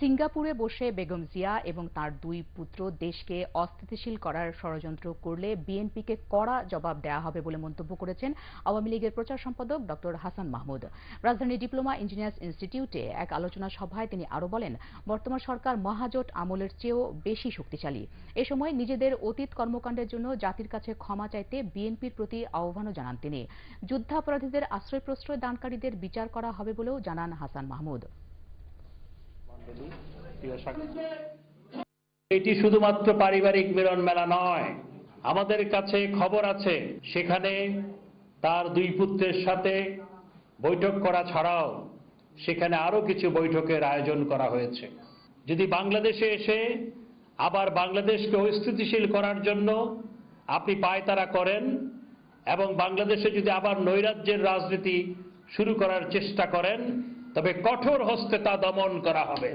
সিঙ্গাপুরে বসে বেগম জিয়া এবং তার দুই পুত্র দেশকে অস্থিতিশীল করার ষড়যন্ত্র করলে বিএনপিকে কড়া জবাব দেওয়া হবে বলে মন্তব্য করেছেন আওয়ামী লীগের প্রচার সম্পাদক ড হাসান মাহমুদ। রাজধানী ডিপ্লোমা ইঞ্জিনিয়ার্স ইনস্টিটিউটে এক আলোচনা সভায় তিনি আরও বলেন, বর্তমান সরকার মহাজোট আমলের চেয়েও বেশি শক্তিশালী। এ সময় নিজেদের অতীত কর্মকাণ্ডের জন্য জাতির কাছে ক্ষমা চাইতে বিএনপির প্রতি আহ্বানও জানান তিনি। যুদ্ধাপরাধীদের আশ্রয় প্রশ্রয় দানকারীদের বিচার করা হবে বলেও জানান হাসান মাহমুদ। এটি শুধুমাত্র পারিবারিক মিলন মেলা নয়। আমাদের কাছে খবর আছে, সেখানে তার দুই পুত্রের সাথে বৈঠক করা ছাড়াও সেখানে আরও কিছু বৈঠকের আয়োজন করা হয়েছে। যদি বাংলাদেশে এসে আবার বাংলাদেশকে অস্থিতিশীল করার জন্য আপনি পায়তারা করেন এবং বাংলাদেশে যদি আবার নৈরাজ্যের রাজনীতি শুরু করার চেষ্টা করেন তবে কঠোর হস্তে তা দমন করা হবে।